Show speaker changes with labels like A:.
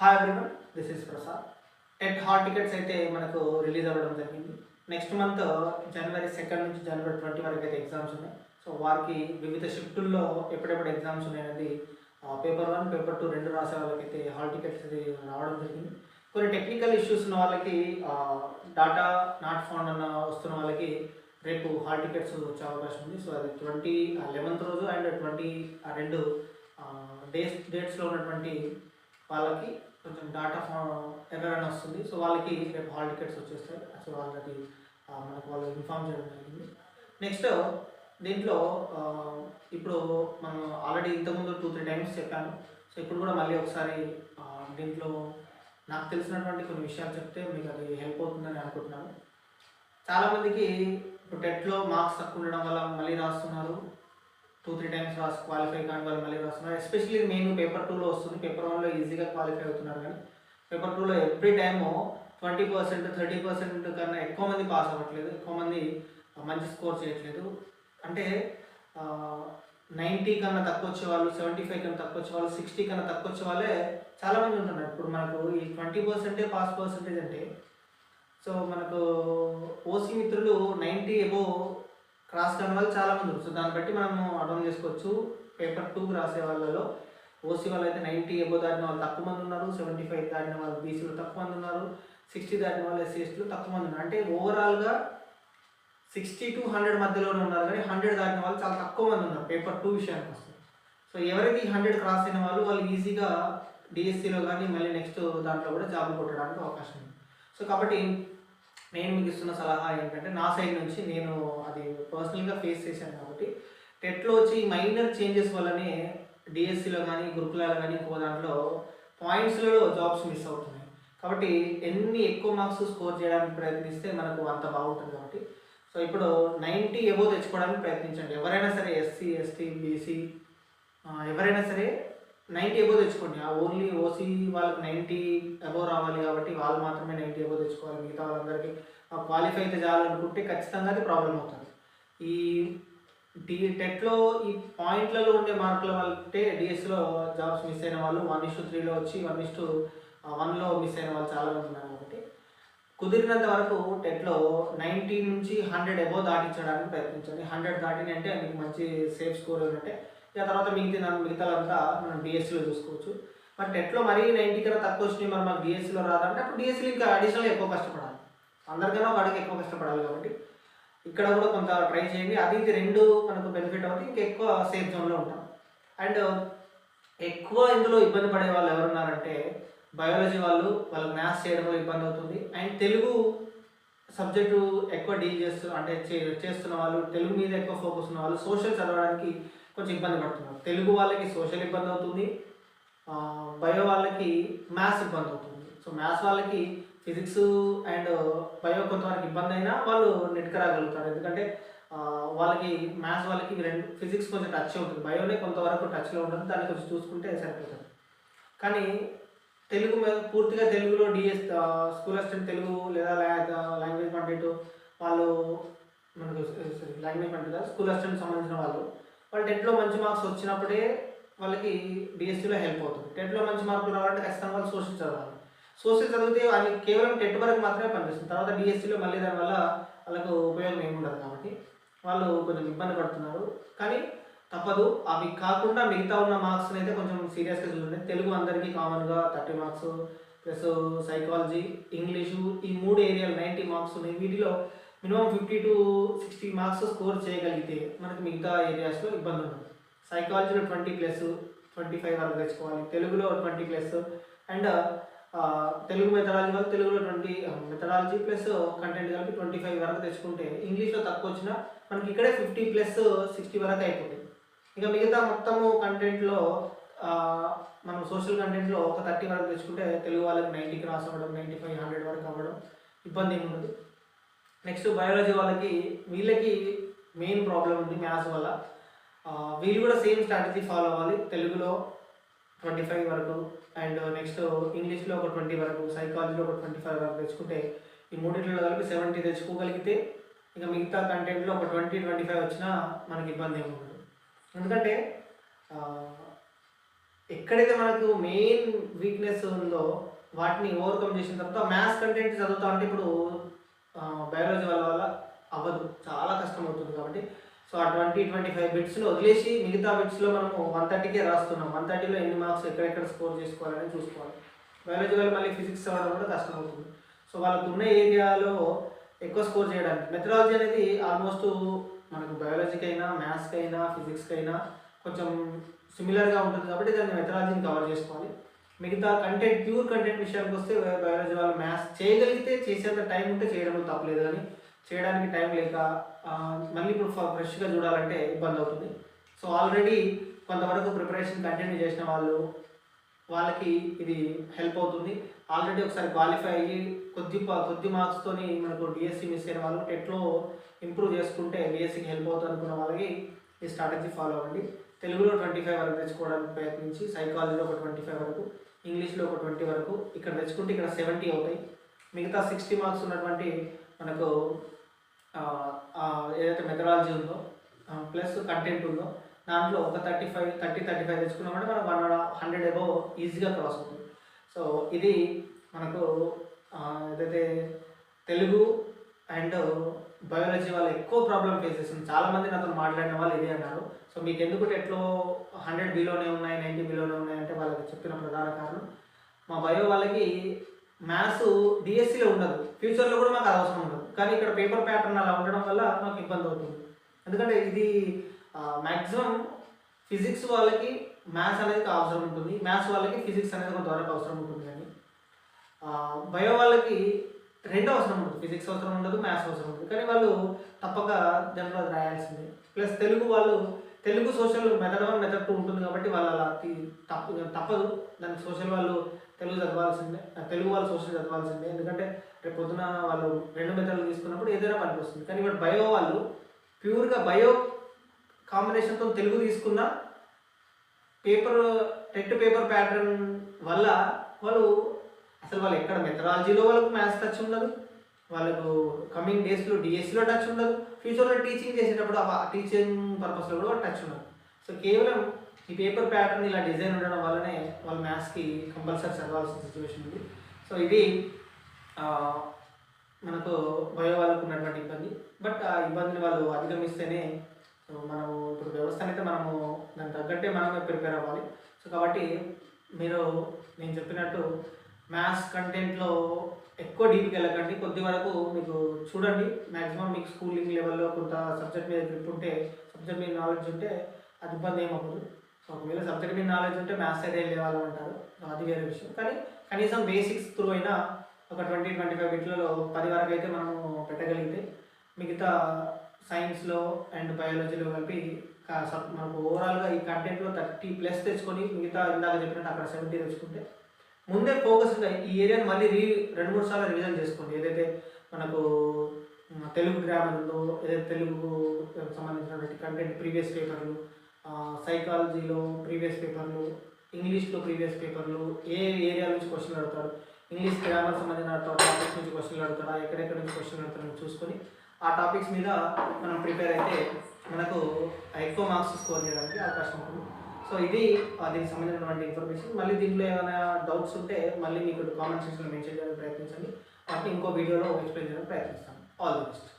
A: Hi everyone this is Prasad TET hall tickets అయితే మనకు release అవ్వడం జరిగింది. నెక్స్ట్ మంత్ జనవరి సెకండ్ నుంచి జనవరి ట్వంటీ వరకు అయితే ఎగ్జామ్స్ ఉన్నాయి. సో వారికి వివిధ షిఫ్టుల్లో ఎప్పుడెప్పుడు ఎగ్జామ్స్ ఉన్నాయనేది పేపర్ వన్ పేపర్ టూ రెండు రాసే వాళ్ళకైతే హాల్ టికెట్స్ రావడం జరిగింది. కొన్ని టెక్నికల్ ఇష్యూస్ ఉన్న వాళ్ళకి డాటా నాట్ ఫౌండ్ అన్న వస్తున్న వాళ్ళకి రేపు హాల్ టికెట్స్ వచ్చే అవకాశం ఉంది. సో అది ట్వంటీ లెవెన్త్ రోజు అండ్ ట్వంటీ రెండు డేస్ డేట్స్లో ఉన్నటువంటి వాళ్ళకి కొంచెం డాటా ఎర్రర్ అని వస్తుంది. సో వాళ్ళకి రేపు హాల్ టికెట్స్ వచ్చేస్తాయి. సో వాళ్ళకి మనకు వాళ్ళు ఇన్ఫామ్ చేయడం జరిగింది. నెక్స్ట్ దీంట్లో ఇప్పుడు మనం ఆల్రెడీ ఇంతకుముందు టూ త్రీ టైమ్స్ చెప్పాను. సో ఇప్పుడు కూడా మళ్ళీ ఒకసారి దీంట్లో నాకు తెలిసినటువంటి కొన్ని విషయాలు చెప్తే మీకు అది హెల్ప్ అవుతుందని అనుకుంటున్నాను. చాలామందికి ఇప్పుడు టెట్లో మార్క్స్ తక్కువ ఉండడం వల్ల మళ్ళీ రాస్తున్నారు. టూ త్రీ టైమ్స్ రాసి క్వాలిఫై కానీ వాళ్ళు మళ్ళీ రాస్తున్నారు. ఎస్పెషల్లీ మెయిన్ పేపర్ టూలో వస్తుంది. పేపర్ వన్లో ఈజీగా క్వాలిఫై అవుతున్నారు కానీ పేపర్ టూలో every time twenty percent thirty percent కన్నా ఎక్కువ మంది పాస్ అవ్వట్లేదు. ఎక్కువ మంది మంచి స్కోర్ చేయట్లేదు. అంటే నైంటీ కన్నా తక్కువ వచ్చేవాళ్ళు సెవెంటీ ఫైవ్ కన్నా తక్కువ వచ్చేవాళ్ళు సిక్స్టీ కన్నా తక్కువ వచ్చే వాళ్ళే చాలామంది ఉంటున్నారు. ఇప్పుడు మనకు ఈ ట్వంటీ పర్సెంటే పాస్ పర్సెంటేజ్ అంటే సో మనకు ఓసీ మిత్రులు నైంటీ ఎబో క్రాస్ కాని వాళ్ళు చాలామంది సో దాన్ని బట్టి మనము అర్థం చేసుకోవచ్చు. పేపర్ టూ రాసే వాళ్ళలో ఓసీ వాళ్ళు అయితే నైంటీ ఎబో దాటిన వాళ్ళు తక్కువ మంది ఉన్నారు. సెవెంటీ ఫైవ్ దాటిన వాళ్ళు బీసీలు తక్కువ మంది ఉన్నారు. సిక్స్టీ దాటిన వాళ్ళు ఎస్సీఎస్టీలు తక్కువ మంది ఉన్నారు. అంటే ఓవరాల్గా సిక్స్టీ టు హండ్రెడ్ మధ్యలోనే ఉన్నారు. కానీ హండ్రెడ్ దాటిన వాళ్ళు చాలా తక్కువ మంది ఉన్నారు పేపర్ టూ విషయానికి వస్తుంది సో ఎవరైతే ఈ హండ్రెడ్ క్రాస్ అయిన వాళ్ళు వాళ్ళు ఈజీగా డిఎస్సిలో కానీ మళ్ళీ నెక్స్ట్ దాంట్లో కూడా జాబ్ కొట్టడానికి అవకాశం ఉంది. సో కాబట్టి నేను మీకు ఇస్తున్న సలహా ఏంటంటే నా సైడ్ నుంచి నేను అది పర్సనల్గా ఫేస్ చేశాను కాబట్టి టెట్లో వచ్చి మైనర్ చేంజెస్ వల్లనే డిఎస్సిలో కానీ గురుకులాలో కానీ ఇంకో దాంట్లో పాయింట్స్లలో జాబ్స్ మిస్ అవుతున్నాయి. కాబట్టి ఎన్ని ఎక్కువ మార్క్స్ స్కోర్ చేయడానికి ప్రయత్నిస్తే మనకు అంత బాగుంటుంది కాబట్టి. సో ఇప్పుడు నైంటీ ఎబో తెచ్చుకోవడానికి ప్రయత్నించండి. ఎవరైనా సరే ఎస్సీ ఎస్టీ బీసీ ఎవరైనా సరే నైంటీ ఎబో తెచ్చుకోండి. ఆ ఓన్లీ ఓసీ వాళ్ళకి నైంటీ అబో రావాలి కాబట్టి వాళ్ళు మాత్రమే నైంటీ ఎబో తెచ్చుకోవాలి. మిగతా వాళ్ళందరికీ క్వాలిఫై అయితే చేయాలనుకుంటే ఖచ్చితంగా అది ప్రాబ్లం అవుతుంది. ఈ డి టెట్లో ఈ పాయింట్లలో ఉండే మార్కుల వల్లే డిఎస్లో జాబ్స్ మిస్ అయిన వాళ్ళు వన్ ఇస్టు త్రీలో వచ్చి వన్ ఇస్టు వన్లో మిస్ అయిన వాళ్ళు చాలా మంది ఉన్నారు కాబట్టి కుదిరినంత వరకు టెట్లో నైంటీ నుంచి హండ్రెడ్ అబోవ్ దాటించడానికి ప్రయత్నించండి. హండ్రెడ్ దాటినంటే మీకు మంచి సేఫ్ స్కోర్ ఏంటంటే ఇక తర్వాత మిగతా మిగతాదంతా మనం డిఎస్సిలో చూసుకోవచ్చు. మరి టెట్లో మరీ నైంటీ కన్నా తక్కువ వచ్చినాయి మరి మాకు డిఎస్సిలో రాదంటే అప్పుడు డిఎస్సిలో ఇంకా అడిషనల్ ఎక్కువ కష్టపడాలి. అందరికన్నా ఒక ఎక్కువ కష్టపడాలి కాబట్టి ఇక్కడ కూడా కొంత ట్రై చేయండి. అది ఇది రెండు మనకు బెనిఫిట్ అవుతుంది ఇంకా ఎక్కువ సేఫ్ జోన్లో ఉంటాం. అండ్ ఎక్కువ ఇందులో ఇబ్బంది పడే వాళ్ళు ఎవరున్నారంటే బయాలజీ వాళ్ళు వాళ్ళకి మ్యాథ్స్ చేయడంలో ఇబ్బంది అవుతుంది. అండ్ తెలుగు సబ్జెక్టు ఎక్కువ డీల్ చేస్తు అంటే చేస్తున్న వాళ్ళు తెలుగు మీద ఎక్కువ ఫోకస్ ఉన్న వాళ్ళు సోషల్ చదవడానికి కొంచెం ఇబ్బంది పడుతున్నారు. తెలుగు వాళ్ళకి సోషల్ ఇబ్బంది అవుతుంది. బయో వాళ్ళకి మ్యాథ్స్ ఇబ్బంది అవుతుంది. సో మ్యాథ్స్ వాళ్ళకి ఫిజిక్స్ అండ్ బయో కొంతవరకు ఇబ్బంది అయినా వాళ్ళు నెట్కరాగలుగుతారు ఎందుకంటే వాళ్ళకి మ్యాథ్స్ వాళ్ళకి రెండు ఫిజిక్స్ కొంచెం టచ్ ఉంటుంది. బయోనే కొంతవరకు టచ్లో ఉంటుంది. దాన్ని కొంచెం చూసుకుంటే సరిపోతుంది. కానీ తెలుగు మీద పూర్తిగా తెలుగులో డిఎస్ స్కూల్ అసిస్టెంట్ తెలుగు లేదా లాంగ్వేజ్ పండిట్ వాళ్ళు మనకు లాంగ్వేజ్ పండిట్ స్కూల్ అసిస్టెంట్ సంబంధించిన వాళ్ళు వాళ్ళు టెట్లో మంచి మార్క్స్ వచ్చినప్పుడే వాళ్ళకి డిఎస్సిలో హెల్ప్ అవుతుంది. టెట్లో మంచి మార్కులు రావాలంటే ఖచ్చితంగా వాళ్ళు సోషల్ చదవాలి. సోషల్ చదివితే అది కేవలం టెట్ వరకు మాత్రమే పనిచేస్తుంది. తర్వాత డిఎస్సిలో మళ్ళీ దానివల్ల వాళ్ళకు ఉపయోగం ఏమి ఉండదు కాబట్టి వాళ్ళు కొంచెం ఇబ్బంది పడుతున్నారు. కానీ తప్పదు. అవి కాకుండా మిగతా ఉన్న మార్క్స్ అయితే కొంచెం సీరియస్గా చూడండి తెలుగు అందరికీ కామన్గా thirty marks plus psychology English ఈ మూడు ఏరియాలు నైంటీ మార్క్స్ ఉన్నాయి. వీటిలో minimum fifty to sixty marks score చేయగలిగితే మనకి మిగతా ఏరియాస్లో ఇబ్బంది ఉండదు. సైకాలజీలో ట్వంటీ ప్లస్ ట్వంటీ ఫైవ్ వరకు తెచ్చుకోవాలి. తెలుగులో twenty plus and Telugu methodology వరకు తెలుగులో ట్వంటీ మెథడాలజీ ప్లస్ కంటెంట్ కలిపి ట్వంటీ ఫైవ్ వరకు తెచ్చుకుంటే ఇంగ్లీష్లో తక్కువ వచ్చినా మనకి ఇక్కడే ఫిఫ్టీ ప్లస్ సిక్స్టీ వరకు అయిపోతుంది. ఇంకా మిగతా మొత్తము కంటెంట్లో మనం సోషల్ కంటెంట్లో ఒక థర్టీ వరకు తెచ్చుకుంటే తెలుగు వాళ్ళకి నైంటీ క్రాస్ అవ్వడం నైంటీ ఫైవ్ హండ్రెడ్ వరకు అవ్వడం ఇబ్బంది ఏమి ఉండదు. నెక్స్ట్ బయాలజీ వాళ్ళకి వీళ్ళకి మెయిన్ ప్రాబ్లం ఉంది మ్యాథ్స్ వల్ల. వీళ్ళు కూడా సేమ్ స్ట్రాటజీ ఫాలో అవ్వాలి. తెలుగులో ట్వంటీ ఫైవ్ వరకు అండ్ నెక్స్ట్ ఇంగ్లీష్లో ఒక ట్వంటీ వరకు సైకాలజీలో ఒక ట్వంటీ ఫైవ్ వరకు తెచ్చుకుంటే ఈ మూడింటిలో కలిపి సెవెంటీ తెచ్చుకోగలిగితే ఇక మిగతా కంటెంట్లో ఒక ట్వంటీ ట్వంటీ ఫైవ్ వచ్చినా మనకి ఇబ్బంది ఏమి ఉండదు. ఎందుకంటే ఎక్కడైతే మనకు మెయిన్ వీక్నెస్ ఉందో వాటిని ఓవర్కమ్ చేసిన తర్వాత మ్యాథ్స్ కంటెంట్ చదువుతా అంటే ఇప్పుడు బయాలజీ వల్ల వల్ల అవ్వదు. చాలా కష్టం అవుతుంది కాబట్టి. సో ఆ ట్వంటీ ట్వంటీ ఫైవ్ బిట్స్లో వదిలేసి మిగతా బిట్స్లో మనము వన్ థర్టీకే రాస్తున్నాం. వన్ థర్టీలో ఎన్ని మార్క్స్ ఎక్కడెక్కడ స్కోర్ చేసుకోవాలని చూసుకోవాలి. బయాలజీ వల్ల మళ్ళీ ఫిజిక్స్ అవ్వడం కూడా కష్టం అవుతుంది సో వాళ్ళకు ఉన్న ఏరియాలో ఎక్కువ స్కోర్ చేయడానికి. మెథడాలజీ అనేది ఆల్మోస్ట్ మనకు బయాలజీకి అయినా మ్యాథ్స్కి అయినా ఫిజిక్స్కి అయినా కొంచెం సిమిలర్గా ఉంటుంది కాబట్టి దాన్ని మెథడాలజీని కవర్ చేసుకోవాలి. మిగతా కంటెంట్ ప్యూర్ కంటెంట్ విషయానికి వస్తే బయాలజీ వాళ్ళు మ్యాథ్స్ చేయగలిగితే చేసేంత టైం ఉంటే చేయడం తప్పలేదు కానీ చేయడానికి టైం లేక మళ్ళీ ఇప్పుడు ఫ్రెష్గా చూడాలంటే ఇబ్బంది అవుతుంది. సో ఆల్రెడీ కొంతవరకు ప్రిపరేషన్ కంటిన్యూ చేసిన వాళ్ళు వాళ్ళకి ఇది హెల్ప్ అవుతుంది. ఆల్రెడీ ఒకసారి క్వాలిఫై అయ్యి కొద్ది కొద్ది మార్క్స్తోని మనకు డిఎస్సి మిస్ అయిన వాళ్ళు టెట్లో ఇంప్రూవ్ చేసుకుంటే డిఎస్సికి హెల్ప్ అవుతుంది అనుకున్న వాళ్ళకి ఈ స్ట్రాటజీ ఫాలో అవ్వండి. తెలుగులో ట్వంటీ ఫైవ్ వరకు తెచ్చుకోవడానికి ప్రయత్నించి సైకాలజీలో ఒక ట్వంటీ ఫైవ్ వరకు ఇంగ్లీష్లో ఒక ట్వంటీ వరకు. ఇక్కడ తెచ్చుకుంటే ఇక్కడ సెవెంటీ అవుతాయి. మిగతా సిక్స్టీ మార్క్స్ ఉన్నటువంటి మనకు ఏదైతే మెథడాలజీ ఉందో ప్లస్ కంటెంట్ ఉందో దాంట్లో ఒక thirty five thirty thirty five తెచ్చుకున్నామంటే మనకు వన్ హండ్రెడ్ అబౌవ్ ఈజీగా క్రాస్ అవుతుంది. సో ఇది మనకు ఏదైతే తెలుగు అండ్ బయాలజీ వాళ్ళు ఎక్కువ ప్రాబ్లం ఫేస్ చేస్తుంది చాలా మంది నాతో మాట్లాడిన వాళ్ళు ఇదే అన్నారు. సో మీకు ఎందుకు టెట్లో హండ్రెడ్ బిలోనే ఉన్నాయి నైంటీ బిలోనే ఉన్నాయి అంటే వాళ్ళకి చెప్పిన ప్రధాన కారణం. మా బయో వాళ్ళకి మ్యాథ్స్ డిఎస్సిలో ఉండదు. ఫ్యూచర్లో కూడా మాకు అది అవసరం ఉండదు. కానీ ఇక్కడ పేపర్ ప్యాటర్న్ అలా ఉండడం వల్ల మాకు ఇబ్బంది అవుతుంది. ఎందుకంటే ఇది మ్యాక్సిమం ఫిజిక్స్ వాళ్ళకి మ్యాథ్స్ అనేది అవసరం ఉంటుంది. మ్యాథ్స్ వాళ్ళకి ఫిజిక్స్ అనేది కొంతవరకు అవసరం ఉంటుంది కానీ బయో వాళ్ళకి రెండు అవసరం ఉండదు. ఫిజిక్స్ అవసరం ఉండదు మ్యాథ్స్ అవసరం ఉండదు. కానీ వాళ్ళు తప్పక దాంట్లో రాయాల్సిందే. ప్లస్ తెలుగు వాళ్ళు Telugu social method one method two ఉంటుంది కాబట్టి వాళ్ళు అలా తప్పు తప్పదు. దానికి సోషల్ వాళ్ళు తెలుగు చదవాల్సిందే. తెలుగు వాళ్ళు సోషల్ చదవాల్సిందే. ఎందుకంటే రేపు పొద్దున వాళ్ళు రెండు మెథడ్లు తీసుకున్నప్పుడు ఏదైనా పనికి వస్తుంది. కానీ ఇప్పుడు బయో వాళ్ళు ప్యూర్గా బయో కాంబినేషన్తో తెలుగు తీసుకున్న పేపర్ టెట్ పేపర్ ప్యాటర్న్ వల్ల వాళ్ళు అసలు వాళ్ళు ఎక్కడ మెథడాలజీలో వాళ్ళకు మ్యాథ్స్ టచ్ ఉండదు. వాళ్ళకు కమింగ్ డేస్లో డిఎస్సిలో టచ్ ఉండదు. ఫ్యూచర్లో టీచింగ్ చేసేటప్పుడు ఆ టీచింగ్ పర్పస్లో కూడా టచ్ ఉండదు. సో కేవలం ఈ పేపర్ ప్యాటర్న్ ఇలా డిజైన్ ఉండడం వల్లనే వాళ్ళు మ్యాథ్స్కి కంపల్సరీ చదవాల్సిన సిచ్యువేషన్ ఉంది. సో ఇది మనకు బయో వాళ్ళకు ఉన్నటువంటి ఇబ్బంది. బట్ ఆ ఇబ్బందిని వాళ్ళు అధిగమిస్తేనే సో మనము ఇప్పుడు వ్యవస్థను అయితే మనము దానికి తగ్గట్టే మనమే ప్రిపేర్ అవ్వాలి. సో కాబట్టి మీరు నేను చెప్పినట్టు మ్యాథ్స్ కంటెంట్లో ఎక్కువ డీప్కి వెళ్ళకండి. కొద్ది వరకు మీకు చూడండి. మ్యాక్సిమం మీకు స్కూలింగ్ లెవెల్లో కొంత సబ్జెక్ట్ మీద గ్రిప్ ఉంటే సబ్జెక్ట్ మీద నాలెడ్జ్ ఉంటే అది ఇబ్బంది ఏమవుతుంది సో ఒకవేళ సబ్జెక్ట్ మీద నాలెడ్జ్ ఉంటే మ్యాథ్స్ సైడ్ వెళ్ళేవాళ్ళు అంటారు. అది వేరే విషయం. కానీ కనీసం బేసిక్స్ త్రూ అయినా ఒక ట్వంటీ ట్వంటీ ఫైవ్ బిట్లలో పది వరకు అయితే మనము పెట్టగలిగితే మిగతా సైన్స్లో అండ్ బయాలజీలో కలిపి కా- సబ్- మనకు ఓవరాల్గా ఈ కంటెంట్లో థర్టీ ప్లస్ తెచ్చుకొని మిగతా ఇందాక చెప్పినట్టు అక్కడ సెవెంటీ తెచ్చుకుంటే ముందే ఫోకస్ ఈ ఏరియాని మళ్ళీ రీ రెండు మూడు సార్లు రివిజన్ చేసుకోండి. ఏదైతే మనకు తెలుగు గ్రామర్ ఉందో ఏదైతే తెలుగు సంబంధించినటువంటి కంటెంట్ ప్రీవియస్ పేపర్లు సైకాలజీలో ప్రీవియస్ పేపర్లు ఇంగ్లీష్లో ప్రీవియస్ పేపర్లు ఏ ఏరియా నుంచి క్వశ్చన్లు అడుగుతాడు ఇంగ్లీష్ గ్రామర్ సంబంధించిన టాపిక్స్ నుంచి క్వశ్చన్లు అడుగుతాడా ఎక్కడెక్కడ నుంచి క్వశ్చన్లు అడుగుతాడో చూసుకొని ఆ టాపిక్స్ మీద మనం ప్రిపేర్ అయితే మనకు ఎక్కువ మార్క్స్ స్కోర్ చేయడానికి అవకాశం ఉంటుంది. సో ఇది దీనికి సంబంధించినటువంటి ఇన్ఫర్మేషన్ మళ్ళీ దీంట్లో ఏమైనా డౌట్స్ ఉంటే మళ్ళీ మీకు కామెంట్ సెక్షన్లో మెన్షన్ చేయడానికి ప్రయత్నించండి. వాటిని ఇంకో వీడియోలో ఎక్స్ప్లెయిన్ చేయడానికి ప్రయత్నిస్తాను. All the best